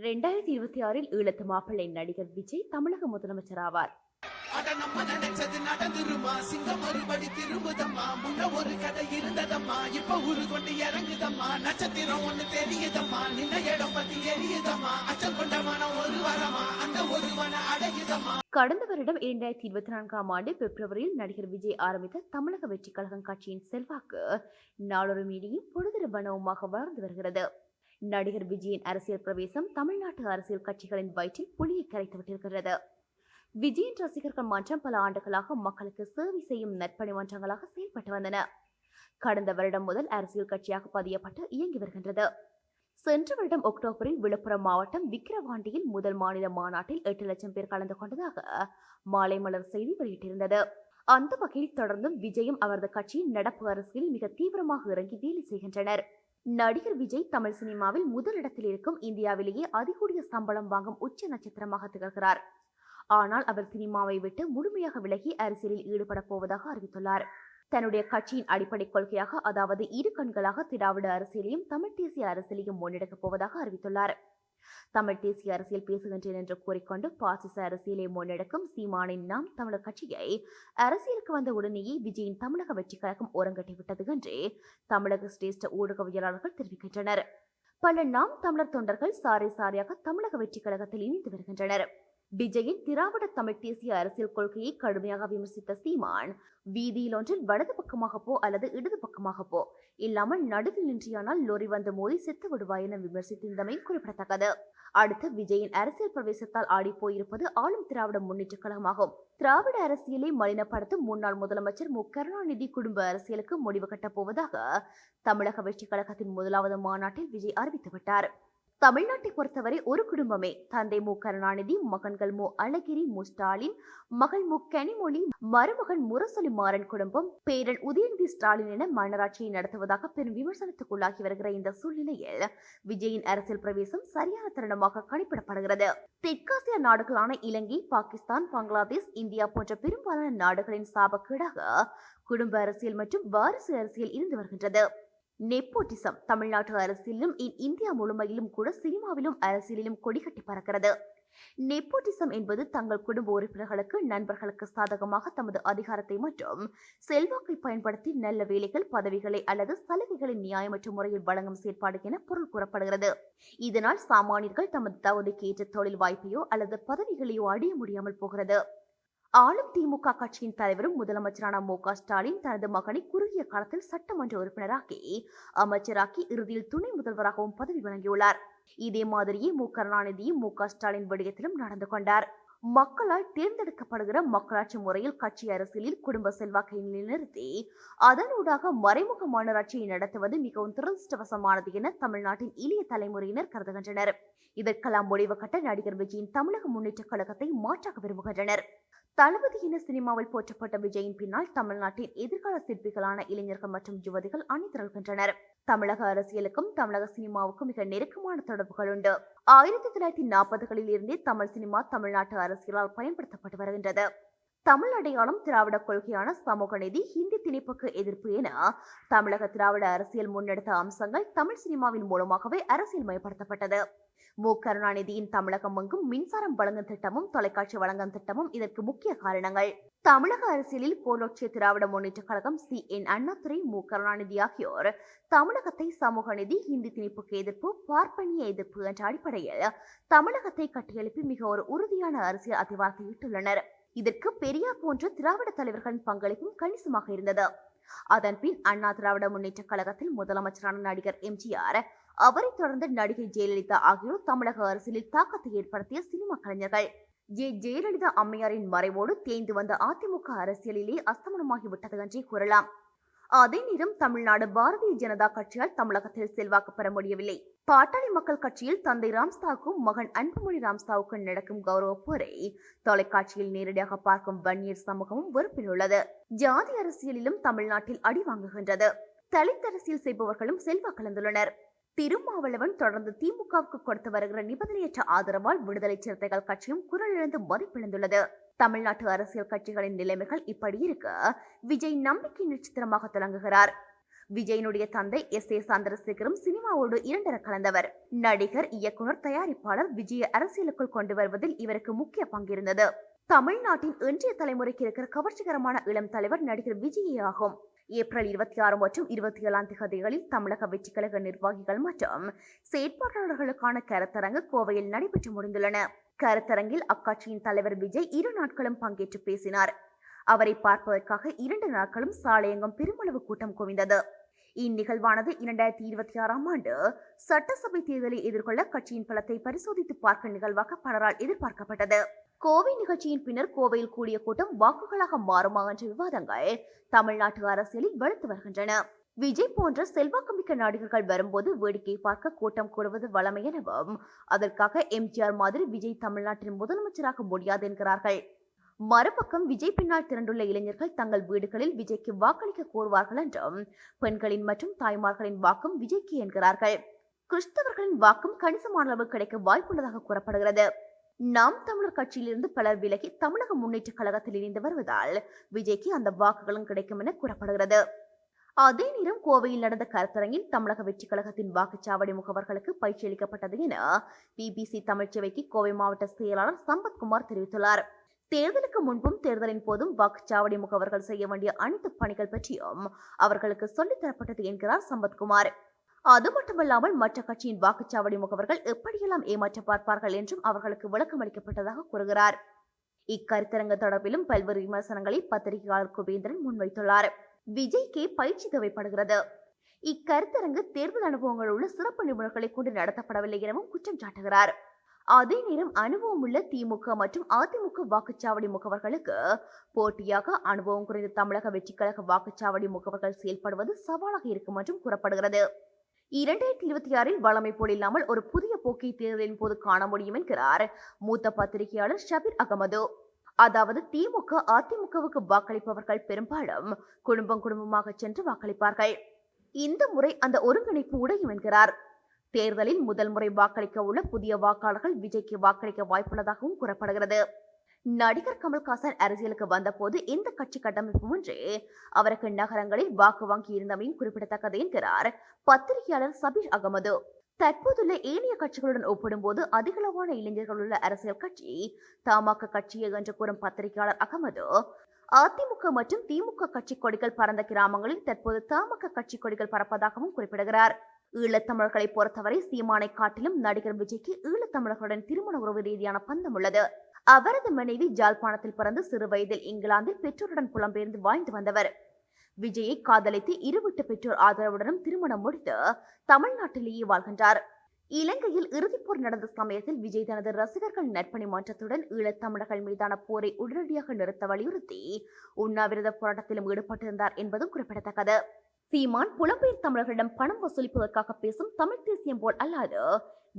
இரண்டாயிரத்தி இருபத்தி ஆறில் ஈழத்து மாப்பிள்ளை நடிகர் விஜய் தமிழக முதலமைச்சர் ஆவார். கடந்த வருடம் இரண்டாயிரத்தி இருபத்தி நான்காம் ஆண்டு பிப்ரவரியில் நடிகர் விஜய் ஆரம்பித்த தமிழக வெற்றிக் கழகம் கட்சியின் செல்வாக்கு நாளொரு மீடியும் பொழுதிரு வனவுமாக வளர்ந்து வருகிறது. நடிகர் விஜயின் அரசியல் பிரவேசம் தமிழ்நாட்டு அரசியல் கட்சிகளின் வயிற்றில் புலியை கரைத்துவிட்டிருக்கிறது விஜயின் ரசிகர்கள் மன்றம் பல ஆண்டுகளாக மக்களுக்கு சேவை செய்யும் நற்பணி மன்றங்களாக செயல்பட்டு வந்தன. கடந்த வருடம் முதல் அரசியல் கட்சியாக பதியப்பட்டு இயங்கி வருகின்றது. சென்ற வருடம் அக்டோபரில் விழுப்புரம் மாவட்டம் விக்கிரவாண்டியில் முதல் மாநில மாநாட்டில் எட்டு லட்சம் பேர் கலந்து கொண்டதாக மாலை மலர் செய்தி வெளியிட்டிருந்தது. அந்த வகையில் தொடர்ந்தும் விஜயம் அவரது கட்சியின் நடப்பு அரசியலில் மிக தீவிரமாக இறங்கி வேலை செய்கின்றனர். நடிகர் விஜய் தமிழ் சினிமாவில் முதலிடத்தில் இருக்கும் இந்தியாவிலேயே அதிகூடிய சம்பளம் வாங்கும் உச்ச நட்சத்திரமாக திகழ்கிறார். ஆனால் அவர் சினிமாவை விட்டு முழுமையாக விலகி அரசியலில் ஈடுபடப் போவதாக அறிவித்துள்ளார். தன்னுடைய கட்சியின் அடிப்படை கொள்கையாக அதாவது இரு கண்களாக திராவிட அரசியலையும் தமிழ் தேசிய அரசியலையும் முன்னெடுக்கப் போவதாக அறிவித்துள்ளார். தமிழ் தேசிய அரசியல் பேசுகின்றேன் என்று கூறிக்கொண்டு பாசிச அரசியலை முன்னெடுக்கும் சீமானின் நாம் தமிழர் கட்சியை அரசியலுக்கு வந்த உடனேயே விஜயின் தமிழக வெற்றி கழகம் ஓரங்கட்டிவிட்டது என்று தமிழக சிரேஷ்ட ஊடகவியலாளர்கள் தெரிவிக்கின்றனர். பல நாம் தமிழர் தொண்டர்கள் சாரி சாரியாக தமிழக வெற்றி கழகத்தில் இணைந்து வருகின்றனர். விஜயின் திராவிட தமிழ் தேசிய அரசியல் கொள்கையை கடுமையாக விமர்சித்த சீமான் வீதியில் ஒன்றில் வலது பக்கமாக போ அல்லது இடது பக்கமாக போ இல்லாமல் நடுவில் நின்றியானால் லொரி வந்து மோதி செத்து விடுவாய் என விமர்சித்திருந்தமை குறிப்பிடத்தக்கது. அடுத்து விஜயின் அரசியல் பிரவேசத்தால் ஆடி போயிருப்பது ஆளும் திராவிட முன்னேற்ற கழகமாகும். திராவிட அரசியலை மலினப்படுத்தும் முன்னாள் முதலமைச்சர் மு. கருணாநிதி குடும்ப அரசியலுக்கு முடிவு கட்டப் போவதாக தமிழக வெற்றி கழகத்தின் முதலாவது மாநாட்டில் விஜய் அறிவித்துவிட்டார் தமிழ்நாட்டை பொறுத்தவரை ஒரு குடும்பமே. தந்தை மு. கருணாநிதி மகன்கள் மு. அழகிரி மு. ஸ்டாலின் மகள் மு. கனிமொழி மருமகன் முரசொலி மாறன் குடும்பம் பேரன் உதயநிதி ஸ்டாலின் என மன்னராட்சியை நடத்துவதாக பெரும் விமர்சனத்துக்குள்ளாகி வருகிற இந்த சூழ்நிலையில் விஜயின் அரசியல் பிரவேசம் சரியான தருணமாக கணிப்பிடப்படுகிறது. தெற்காசிய நாடுகளான இலங்கை பாகிஸ்தான் பங்களாதேஷ் இந்தியா போன்ற பெரும்பாலான நாடுகளின் சாபக்கீடாக குடும்ப அரசியல் மற்றும் வாரிசு அரசியல் இருந்து வருகின்றது. நெப்போட்டிசம் தமிழ்நாட்டு அரசியலிலும் இந்தியா முழுமையிலும் கூட சினிமாவிலும் அரசியலிலும் கொடிகட்டி பறக்கிறது. நெப்போட்டிசம் என்பது தங்கள் குடும்ப உறுப்பினர்களுக்கு நண்பர்களுக்கு சாதகமாக தமது அதிகாரத்தை மற்றும் செல்வாக்கை பயன்படுத்தி நல்ல வேலைகள் பதவிகளை அல்லது சலுகைகளை நியாயமற்ற முறையில் வழங்கும் செயற்பாடு என பொருள் கூறப்படுகிறது. இதனால் சாமானியர்கள் தமது தகுதிக்கு ஏற்ற தொழில் வாய்ப்பையோ அல்லது பதவிகளையோ அடைய முடியாமல் போகிறது. ஆளும் திமுக கட்சியின் தலைவரும் முதலமைச்சரான மு க ஸ்டாலின் தனது மகனை குறுகிய காலத்தில் சட்டமன்ற உறுப்பினராக்கி அமைச்சராக்கி இறுதியில் துணை முதல்வராகவும் பதவி வழங்கியுள்ளார். இதே மாதிரியே மு கருணாநிதியும் மு க ஸ்டாலின் விடயத்திலும் நடந்து கொண்டார். மக்களால் தேர்ந்தெடுக்கப்படுகிற மக்களாட்சி முறையில் கட்சி அரசியலில் குடும்ப செல்வாக்கை நிலைநிறுத்தி அதனூடாக மறைமுக மாநகராட்சியை நடத்துவது மிகவும் துரதிருஷ்டவசமானது என தமிழ்நாட்டின் இளைய தலைமுறையினர் கருதுகின்றனர். இதற்கெல்லாம் முடிவு கட்ட நடிகர் விஜயின் தமிழக முன்னேற்ற கழகத்தை மாற்றாக விரும்புகின்றனர். தளபதி என சினிமாவில் போற்றப்பட்ட விஜயின் பின்னால் தமிழ்நாட்டின் எதிர்கால சிற்பிகளான இளைஞர்கள் மற்றும் யுவதிகள் அணிதிரள்கின்றனர் தமிழக அரசியலுக்கும் தமிழக சினிமாவுக்கும் மிக நெருக்கமான தொடர்புகள் உண்டு. ஆயிரத்தி தொள்ளாயிரத்தி நாற்பதுகளில் இருந்தே தமிழ் சினிமா தமிழ்நாட்டு அரசியலால் பயன்படுத்தப்பட்டு வருகின்றது. தமிழ் அடையாளம் திராவிட கொள்கையான சமூக நீதி ஹிந்தி திணிப்புக்கு எதிர்ப்பு என தமிழக திராவிட அரசியல் முன்னெடுத்த அம்சங்கள் தமிழ் சினிமாவின் மூலமாகவே அரசியல்மயப்படுத்தப்பட்டது. மு. கருணாநிதியின் தமிழகம் எங்கும் மின்சாரம் வழங்கும் திட்டமும் தொலைக்காட்சி வழங்கும் திட்டமும் இதற்கு முக்கிய காரணங்கள். தமிழக அரசியலில் போலோற்றிய திராவிட முன்னேற்ற கழகம் சி. என். அண்ணாதுரை மு. கருணாநிதி ஆகியோர் தமிழகத்தை சமூக நிதி ஹிந்தி திணிப்புக்கு எதிர்ப்பு பார்ப்பனிய எதிர்ப்பு என்ற அடிப்படையில் தமிழகத்தை கட்டியெழுப்பி மிக ஒரு உறுதியான அரசியல் அதிகாரத்தை இதற்கு பெரியார் போன்ற திராவிட தலைவர்களின் பங்களிப்பும் கணிசமாக இருந்தது. அதன்பின் அண்ணா திராவிட முன்னேற்ற கழகத்தில் முதலமைச்சரான நடிகர் எம்ஜிஆர் அவரை தொடர்ந்து நடிகை ஜெயலலிதா ஆகியோர் தமிழக அரசியலில் தாக்கத்தை ஏற்படுத்திய சினிமா கலைஞர்கள். ஜே ஜெயலலிதா அம்மையாரின் மறைவோடு தேய்ந்து வந்த அதிமுக அரசியலிலே அஸ்தமனமாகிவிட்டது என்றே கூறலாம். அதே நேரம் தமிழ்நாடு பாரதிய ஜனதா கட்சியால் தமிழகத்தில் செல்வாக்கு பெற முடியவில்லை. பாட்டாளி மக்கள் கட்சியில் தந்தை ராம்ஸ்தாவுக்கும் மகன் அன்புமணி ராம்ஸ்தாவுக்கும் நடக்கும் கௌரவ போரை தொலைக்காட்சியில் நேரடியாக பார்க்கும் வன்னியர் சமூகமும் வெறுப்பில் உள்ளது. ஜாதி அரசியலிலும் தமிழ்நாட்டில் அடி வாங்குகின்றது. தலித் அரசியல் செய்பவர்களும் செல்வாக்கிழந்துள்ளனர் திருமாவளவன் தொடர்ந்து திமுகவுக்கு கொடுத்து வருகிற நிபந்தனையற்ற ஆதரவால் விடுதலை சிறுத்தைகள் கட்சியும் குரல் எழுந்து மதிப்பிழந்துள்ளது. தமிழ்நாட்டு அரசியல் கட்சிகளின் நிலைமைகள் இப்படி இருக்க விஜய் நம்பிக்கை நட்சத்திரமாக தொடங்குகிறார். விஜயனுடைய தந்தை எஸ் ஏ சந்திரசேகரும் சினிமாவோடு இரண்டர கலந்தவர். நடிகர் இயக்குனர் தயாரிப்பாளர் விஜய அரசியலுக்குள் கொண்டு வருவதில் இவருக்கு முக்கிய பங்கிருந்தது. தமிழ்நாட்டின் இன்றைய தலைமுறைக்கு இருக்கிற கவர்ச்சிகரமான இளம் தலைவர் நடிகர் விஜயே ஆகும். ஏப்ரல் இருபத்தி ஆறு மற்றும் இருபத்தி ஏழாம் தேதிகளில் தமிழக வெற்றி கழக நிர்வாகிகள் மற்றும் செயற்பாட்டாளர்களுக்கான கருத்தரங்கு கோவையில் நடைபெற்று முடிந்துள்ளன. கருத்தரங்கில் அக்கட்சியின் தலைவர் விஜய் இரு நாட்களும் பங்கேற்று பேசினார். அவரை பார்ப்பதற்காக இரண்டு நாட்களும் சாலையங்கம் பெருமளவு கூட்டம் குவிந்தது. இந்நிகழ்வானது இரண்டாயிரத்தி இருபத்தி ஆறாம் ஆண்டு சட்டசபை தேர்தலை எதிர்கொள்ள கட்சியின் பலத்தை பரிசோதித்து பார்க்க நிகழ்வாக பலரால் எதிர்பார்க்கப்பட்டது. கோவை நிகழ்ச்சியின் பின்னர் கோவையில் கூடிய கூட்டம் வாக்குகளாக மாறுமா என்ற விவாதங்கள் தமிழ்நாட்டு அரசியலில் வலுத்து வருகின்றன. விஜய் போன்ற செல்வாக்குமிக்க நடிகர்கள் வரும்போது வேடிக்கை பார்க்க கூட்டம் கூடுவது வளமை எனவும் அதற்காக எம்ஜிஆர் மாதிரி விஜய் தமிழ்நாட்டின் முதலமைச்சராக முடியாது என்கிறார்கள். மறுபக்கம் விஜய் பின்னால் திரண்டுள்ள இளைஞர்கள் தங்கள் வீடுகளில் விஜய்க்கு வாக்களிக்க கோருவார்கள் என்றும் பெண்களின் மற்றும் தாய்மார்களின் வாக்கும் விஜய்க்கு என்கிறார்கள். கிறிஸ்தவர்களின் வாக்கும் கணிசமான அளவு கிடைக்க வாய்ப்புள்ளதாக கூறப்படுகிறது. நாம் தமிழர் கட்சியிலிருந்து பலர் விலகி தமிழக முன்னேற்ற கழகத்தில் இணைந்து வருவதால் விஜய்க்கு அந்த வாக்குகளும் கிடைக்கும் என கூறப்படுகிறது. அதே நேரம் கோவையில் நடந்த கருத்தரங்கில் தமிழக வெற்றி கழகத்தின் வாக்குச்சாவடி முகவர்களுக்கு பயிற்சி அளிக்கப்பட்டது என பிபிசி தமிழ்ச்சேவைக்கு கோவை மாவட்ட செயலாளர் சம்பத்குமார் தெரிவித்துள்ளார். தேர்தலுக்கு முன்பும் தேர்தலின் போதும் வாக்குச்சாவடி முகவர்கள் செய்ய வேண்டிய அனைத்து பணிகள் பற்றியும் அவர்களுக்கு சொல்லித் தரப்பட்டது என்கிறார் சம்பத்குமார். அது மட்டுமல்லாமல் மற்ற கட்சியின் வாக்குச்சாவடி முகவர்கள் எப்படியெல்லாம் ஏமாற்ற பார்ப்பார்கள் என்றும் அவர்களுக்கு விளக்கம் அளிக்கப்பட்டதாக கூறுகிறார். இக்கருத்தரங்கு தொடர்பிலும் பல்வேறு விமர்சனங்களை பத்திரிகையாளர் குபேந்திரன் முன்வைத்துள்ளார். விஜய்க்கு பயிற்சி தேவைப்படுகிறது. இக்கருத்தரங்கு தேர்தல் அனுபவங்கள் உள்ள சிறப்பு நிபுணர்களை கொண்டு நடத்தப்படவில்லை எனவும் குற்றம் சாட்டுகிறார். அதே நேரம் அனுபவம் உள்ள திமுக மற்றும் அதிமுக வாக்குச்சாவடி முகவர்களுக்கு போட்டியாக அனுபவம் குறைந்த தமிழக வெற்றிக்கழக வாக்குச்சாவடி முகவர்கள் செயல்படுவது சவாலாக இருக்கும் என்றும் கூறப்படுகிறது. இரண்டாயிரத்தி இருபத்தி ஆறில் வளமை போல் இல்லாமல் ஒரு புதிய போக்கை தேர்தலின் போது காண முடியும் என்கிறார் மூத்த பத்திரிகையாளர் ஷபீர் அகமது. அதாவது திமுக அதிமுகவுக்கு வாக்களிப்பவர்கள் பெரும்பாலும் குடும்பம் குடும்பமாக சென்று வாக்களிப்பார்கள். இந்த முறை அந்த ஒருங்கிணைப்பு உடையும் என்கிறார். தேர்தலில் முதல் முறை வாக்களிக்க உள்ள புதிய வாக்காளர்கள் விஜய்க்கு வாக்களிக்க வாய்ப்புள்ளதாகவும் கூறப்படுகிறது. நடிகர் கமல்ஹாசன் அரசியலுக்கு வந்தபோது இந்த கட்சி கட்டமைப்பு ஒன்றே அவருக்கு நகரங்களில் வாக்கு வாங்கி இருந்தமையும் குறிப்பிடத்தக்கது என்கிறார் பத்திரிகையாளர் சபீர் அகமது. தற்போதுள்ள ஏனைய கட்சிகளுடன் ஒப்பிடும்போது அதிகளவான இளைஞர்கள் உள்ள அரசியல் கட்சி தமாக கட்சியே என்று கூறும் பத்திரிகையாளர் அகமது. அதிமுக மற்றும் திமுக கட்சி கொடிகள் பறந்த கிராமங்களில் தற்போது தமாக கட்சி கொடிகள் பறப்பதாகவும் குறிப்பிடுகிறார். ஈழத்தமிழர்களை பொறுத்தவரை சீமானை காட்டிலும் நடிகர் விஜய்க்கு ஈழத்தமிழர்களுடன் திருமண உறவு ரீதியான பந்தம் உள்ளது அவரது மனைவி ஜாழ்ப்பாணத்தில் பிறந்து சிறு வயதில் இங்கிலாந்தில் பெற்றோருடன் புலம்பெயர்ந்து வாழ்ந்து வந்தவர். விஜயை காதலித்து இருவிட்டு பெற்றோர் ஆதரவுடனும் திருமணம் முடித்து தமிழ்நாட்டிலேயே வாழ்கின்றார். இலங்கையில் இறுதிப்போர் நடந்த சமயத்தில் விஜய் தனது ரசிகர்கள் நற்பணி மாற்றத்துடன் ஈழத்தமிழர்கள் மீதான போரை உடனடியாக நிறுத்த வலியுறுத்தி உண்ணாவிரத போராட்டத்திலும் ஈடுபட்டிருந்தார் என்பதும் குறிப்பிடத்தக்கது. சீமான் புலம்பெயர் தமிழர்களிடம் பணம் வசூலிப்பதற்காக பேசும் தமிழ் தேசியம் போல் அல்லாது.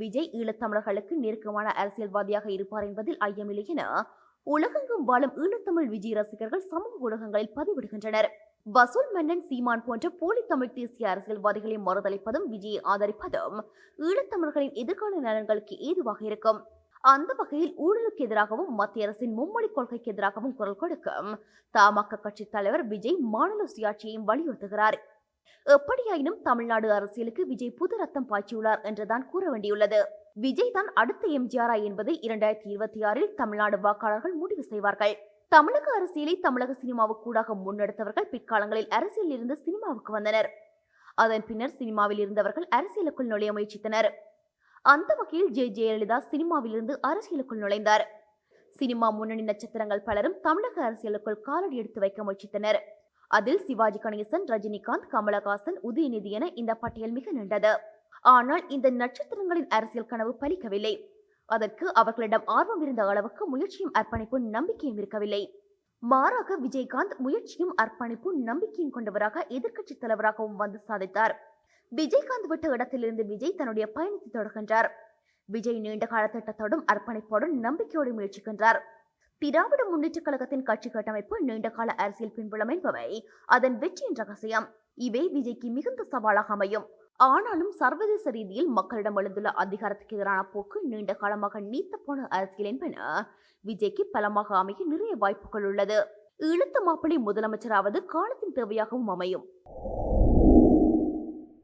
விஜய் ஈழத்தமிழர்களுக்கு நெருக்கமான அரசியல்வாதியாக இருப்பார் என்பதில் ஐயமில்லை என உலகெங்கும் வாழும் ஈழத்தமிழ் விஜய் ரசிகர்கள் சமூக ஊடகங்களில் பதிவிடுகின்றனர். வசூல் மன்னன் சீமான் போன்ற போலி தமிழ் தேசிய அரசியல்வாதிகளை மறுதளிப்பதும் விஜயை ஆதரிப்பதும் ஈழத்தமிழர்களின் எதிர்கால நலன்களுக்கு ஏதுவாக இருக்கும். அந்த வகையில் ஊழலுக்கு எதிராகவும் மத்திய அரசின் மும்மொழி கொள்கைக்கு எதிராகவும் குரல் கொடுக்கும். தமாக கட்சி தலைவர் விஜய் மாநில சுயாட்சியையும் வலியுறுத்துகிறார். எப்படியாயினும் தமிழ்நாடு அரசியலுக்கு விஜய் புது ரத்தம் பாய்ச்சியுள்ளார் என்றுதான் கூற வேண்டியுள்ளது. விஜய் தான் அடுத்த எம்ஜிஆரா என்பதை இரண்டாயிரத்தி இருபத்தி ஆறில் தமிழ்நாடு வாக்காளர்கள் முடிவு செய்வார்கள். தமிழக அரசியலை தமிழக சினிமாவுக்கு கூடாக முன்னெடுத்தவர்கள் பிற்காலங்களில் அரசியலில் இருந்து சினிமாவுக்கு வந்தனர். அதன் பின்னர் சினிமாவில் இருந்தவர்கள் அரசியலுக்குள் நுழைய முயற்சித்தனர். அந்த வகையில் ஜெ. ஜெயலலிதா சினிமாவிலிருந்து அரசியலுக்குள் நுழைந்தார். சினிமா முன்னணி நட்சத்திரங்கள் பலரும் தமிழக அரசியலுக்குள் காலடி எடுத்து வைக்க முயற்சித்தனர். அதில் சிவாஜி கணேசன் ரஜினிகாந்த் கமலஹாசன் உதயநிதி என இந்த பட்டியல் மிக நீண்டது. ஆனால் இந்த நட்சத்திரங்களின் அரசியல் கனவு பலிக்கவில்லை. அதற்கு அவர்களிடம் ஆர்வம் இருந்த அளவுக்கு முயற்சியும் அர்ப்பணிப்பும் நம்பிக்கையும் இருக்கவில்லை. மாறாக விஜயகாந்த் முயற்சியும் அர்ப்பணிப்பும் நம்பிக்கையும் கொண்டவராக எதிர்க்கட்சி தலைவராகவும் வந்து சாதித்தார். விஜயகாந்த் விட்ட இடத்திலிருந்து விஜய் தன்னுடைய பயணத்தை தொடர்கின்றார். விஜய் நீண்ட கால திட்டத்தோடும் அர்ப்பணிப்போடும் நம்பிக்கையோடு முயற்சிக்கின்றார். திராவிட முன்னேற்ற கழகத்தின் கட்சி கட்டமைப்பு நீண்ட கால அரசியல் பின்புலம் என்பவை அதன் வெற்றியின் ரகசியம் இவை விஜய்க்கு மிகுந்த சவாலாக அமையும். ஆனாலும் சர்வதேச ரீதியில் மக்களிடம் எழுந்துள்ள அதிகாரத்துக்கு எதிரான போக்கு நீண்ட காலமாக நீத்த போன அரசியல் என்பன விஜய்க்கு பலமாக அமைய நிறைய வாய்ப்புகள் உள்ளது. இழுத்த மாப்பிள்ளை முதலமைச்சராவது காலத்தின் தேவையாகவும் அமையும்.